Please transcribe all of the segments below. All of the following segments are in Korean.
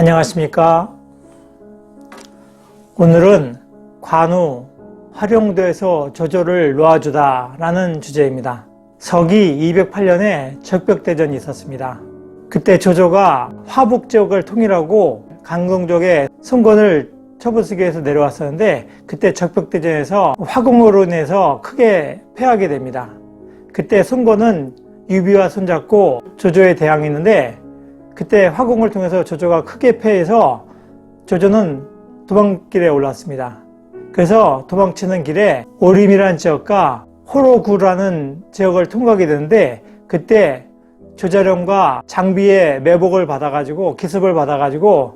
안녕하십니까. 오늘은 관우 활용도에서 조조를 놓아주다 라는 주제입니다. 서기 208년에 적벽대전이 있었습니다. 그때 조조가 화북 지역을 통일하고 강동족의 성권을 처부수기 위해서 내려왔었는데 그때 적벽대전에서 화공으로 인해서 크게 패하게 됩니다. 그때 송건은 유비와 손잡고 조조에 대항했는데 그때 화공을 통해서 조조가 크게 패해서 조조는 도망길에 올랐습니다. 그래서 도망치는 길에 오림이라는 지역과 호로구라는 지역을 통과하게 되는데 그때 조자룡과 장비의 매복을 받아가지고 기습을 받아가지고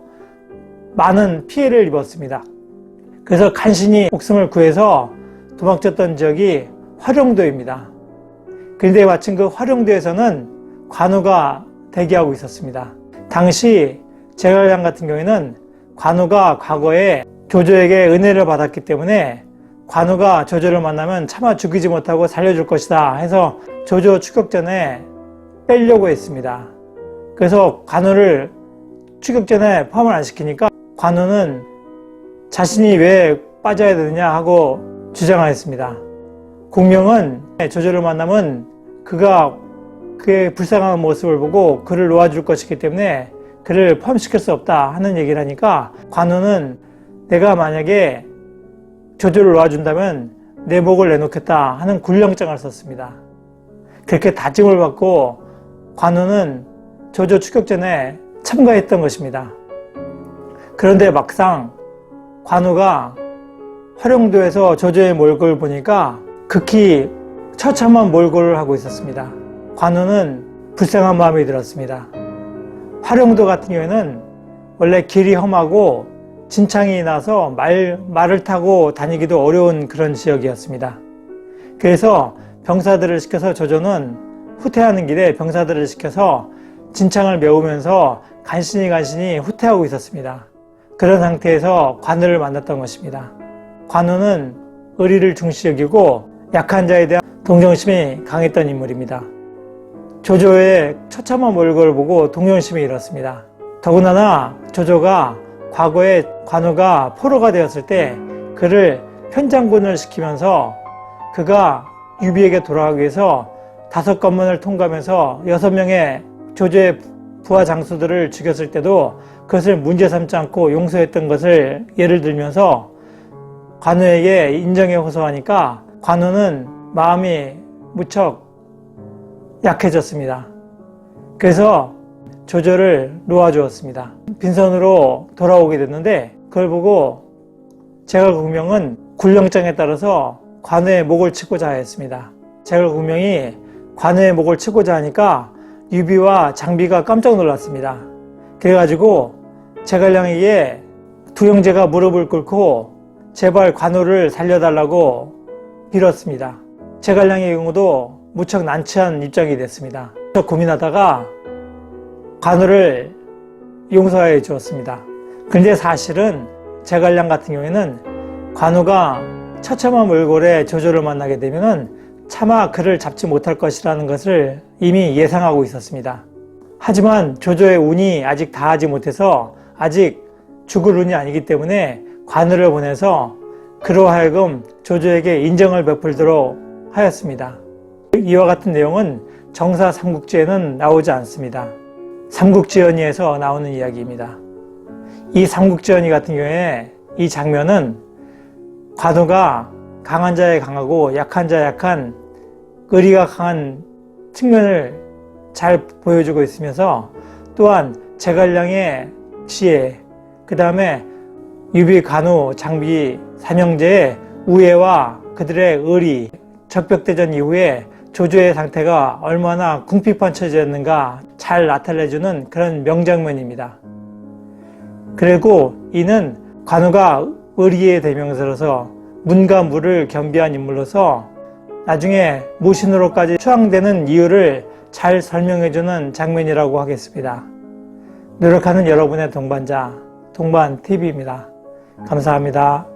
많은 피해를 입었습니다. 그래서 간신히 목숨을 구해서 도망쳤던 지역이 화룡도입니다. 그런데 마침 그 화룡도에서는 관우가 대기하고 있었습니다. 당시 제갈량 같은 경우에는 관우가 과거에 조조에게 은혜를 받았기 때문에 관우가 조조를 만나면 차마 죽이지 못하고 살려줄 것이다 해서 조조 추격 전에 빼려고 했습니다. 그래서 관우를 추격 전에 포함을 안 시키니까 관우는 자신이 왜 빠져야 되느냐 하고 주장하였습니다. 공명은 조조를 만나면 그가 그의 불쌍한 모습을 보고 그를 놓아줄 것이기 때문에 그를 포함시킬 수 없다 하는 얘기를 하니까 관우는 내가 만약에 조조를 놓아준다면 내 목을 내놓겠다 하는 굴령장을 썼습니다. 그렇게 다짐을 받고 관우는 조조 추격전에 참가했던 것입니다. 그런데 막상 관우가 활용도에서 조조의 몰골을 보니까 극히 처참한 몰골을 하고 있었습니다. 관우는 불쌍한 마음이 들었습니다. 활용도 같은 경우에는 원래 길이 험하고 진창이 나서 말, 말을 타고 다니기도 어려운 그런 지역이었습니다. 그래서 병사들을 시켜서 조조는 후퇴하는 길에 병사들을 시켜서 진창을 메우면서 간신히 간신히 후퇴하고 있었습니다. 그런 상태에서 관우를 만났던 것입니다. 관우는 의리를 중시 여기고 약한 자에 대한 동정심이 강했던 인물입니다. 조조의 처참한 몰골을 보고 동정심이 일었습니다. 더군다나 조조가 과거에 관우가 포로가 되었을 때 그를 편장군을 시키면서 그가 유비에게 돌아가기 위해서 다섯 관문을 통과하면서 여섯 명의 조조의 부하 장수들을 죽였을 때도 그것을 문제 삼지 않고 용서했던 것을 예를 들면서 관우에게 인정에 호소하니까 관우는 마음이 무척 약해졌습니다. 그래서 조조를 놓아주었습니다. 빈손으로 돌아오게 됐는데 그걸 보고 제갈국명은 굴령장에 따라서 관우의 목을 치고자 했습니다. 제갈국명이 관우의 목을 치고자 하니까 유비와 장비가 깜짝 놀랐습니다. 그래가지고 제갈량에게 두 형제가 무릎을 꿇고 제발 관우를 살려달라고 빌었습니다. 제갈량의 경우도 무척 난처한 입장이 됐습니다. 고민하다가 관우를 용서해 주었습니다. 그런데 사실은 제갈량 같은 경우에는 관우가 처참한 몰골에 조조를 만나게 되면은 차마 그를 잡지 못할 것이라는 것을 이미 예상하고 있었습니다. 하지만 조조의 운이 아직 다하지 못해서 아직 죽을 운이 아니기 때문에 관우를 보내서 그로 하여금 조조에게 인정을 베풀도록 하였습니다. 이와 같은 내용은 정사 삼국지에는 나오지 않습니다. 삼국지연의에서 나오는 이야기입니다. 이 삼국지연의 같은 경우에 이 장면은 관우가 강한 자에 강하고 약한 자에 약한 의리가 강한 측면을 잘 보여주고 있으면서 또한 제갈량의 지혜, 그 다음에 유비, 간우, 장비, 삼형제의 우애와 그들의 의리, 적벽대전 이후에 조조의 상태가 얼마나 궁핍한 처지였는가 잘 나타내주는 그런 명장면입니다. 그리고 이는 관우가 의리의 대명사로서 문과 무를 겸비한 인물로서 나중에 무신으로까지 추앙되는 이유를 잘 설명해주는 장면이라고 하겠습니다. 노력하는 여러분의 동반자, 동반TV입니다. 감사합니다.